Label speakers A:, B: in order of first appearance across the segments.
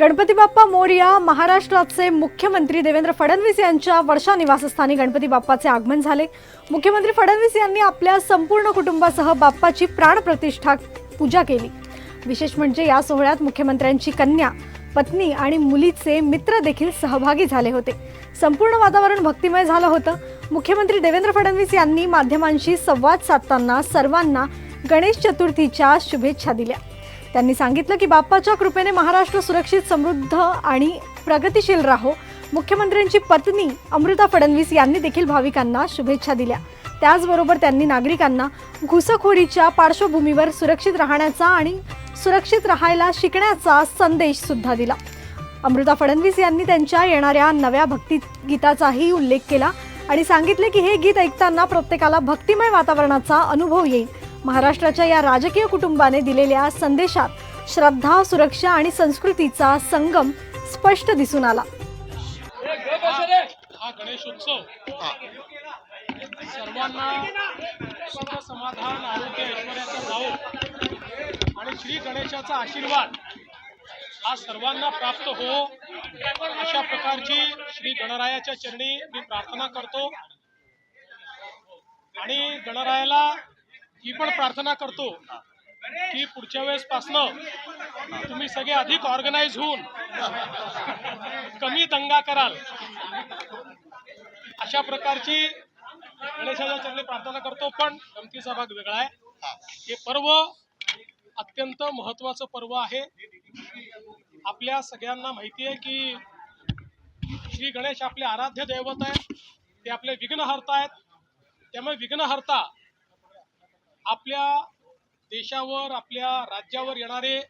A: गणपती बाप्पा मोरया महाराष्ट्राचे मुख्यमंत्री देवेंद्र फडणवीस यांच्या वर्षा निवासस्थानी गणपती बाप्पाचे आगमन झाले. मुख्यमंत्री फडणवीस यांनी आपल्या संपूर्ण कुटुंबासह बाप्पाची प्राणप्रतिष्ठा पूजा केली. विशेष म्हणजे या सोहळ्यात मुख्यमंत्र्यांची कन्या पत्नी आणि मुलीचे मित्र देखील सहभागी झाले होते. संपूर्ण वातावरण भक्तिमय झालं होतं. मुख्यमंत्री देवेंद्र फडणवीस यांनी माध्यमांशी संवाद साधताना सर्वांना गणेश चतुर्थीच्या शुभेच्छा दिल्या. त्यांनी सांगितलं की बाप्पाच्या कृपेने महाराष्ट्र सुरक्षित समृद्ध आणि प्रगतिशील राहो. मुख्यमंत्र्यांची पत्नी अमृता फडणवीस यांनी देखील भाविकांना शुभेच्छा दिल्या. त्याचबरोबर त्यांनी नागरिकांना घुसखोरीच्या पार्श्वभूमीवर सुरक्षित राहण्याचा आणि सुरक्षित राहायला शिकण्याचा संदेश सुद्धा दिला. अमृता फडणवीस यांनी त्यांच्या येणाऱ्या नव्या भक्ती गीताचाही उल्लेख केला आणि सांगितले की हे गीत ऐकताना प्रत्येकाला भक्तिमय वातावरणाचा अनुभव येईल. महाराष्ट्राच्या या राजकीय कुटुंबाने दिलेल्या संदेशात श्रद्धा सुरक्षा आणि संस्कृतीचा संगम स्पष्ट दिसून आला.
B: हा गणेशोत्सव सर्वांना सुख समाधान आरोग्य ऐश्वर्याचा जावो. आणि श्री गणेशाचा आशीर्वाद हा सर्वांना प्राप्त हो. अशा प्रकारची श्री गणरायाच्या चरणी मी प्रार्थना करतो. आणि गणरायाला ही पण प्रार्थना करतो की पुढच्या वेळेस पासनं तुम्ही सगळे अधिक ऑर्गनाईज होऊन कमी दंगा कराल. अशा प्रकारची गणेशाच्या चरणी प्रार्थना करतो पण गमतीचा भाग वेगळा आहे. हे पर्व अत्यंत महत्वाचं पर्व आहे. आपल्या सगळ्यांना माहिती आहे की श्री गणेश आपले आराध्य दैवत आहेत ते आपले विघ्नहर्ता आहेत. त्यामुळे विघ्नहर्ता आपल्या देशावर आपल्या राज्यावर येणारे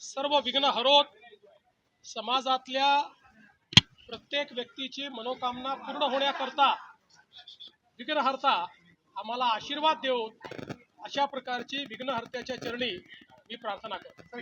B: सर्व विघ्न हरवत समाजातल्या प्रत्येक व्यक्तीची मनोकामना पूर्ण होण्याकरता विघ्नहर्ता आम्हाला आशीर्वाद देऊन अशा प्रकारची विघ्नहर्त्याच्या चरणी मी प्रार्थना करतो.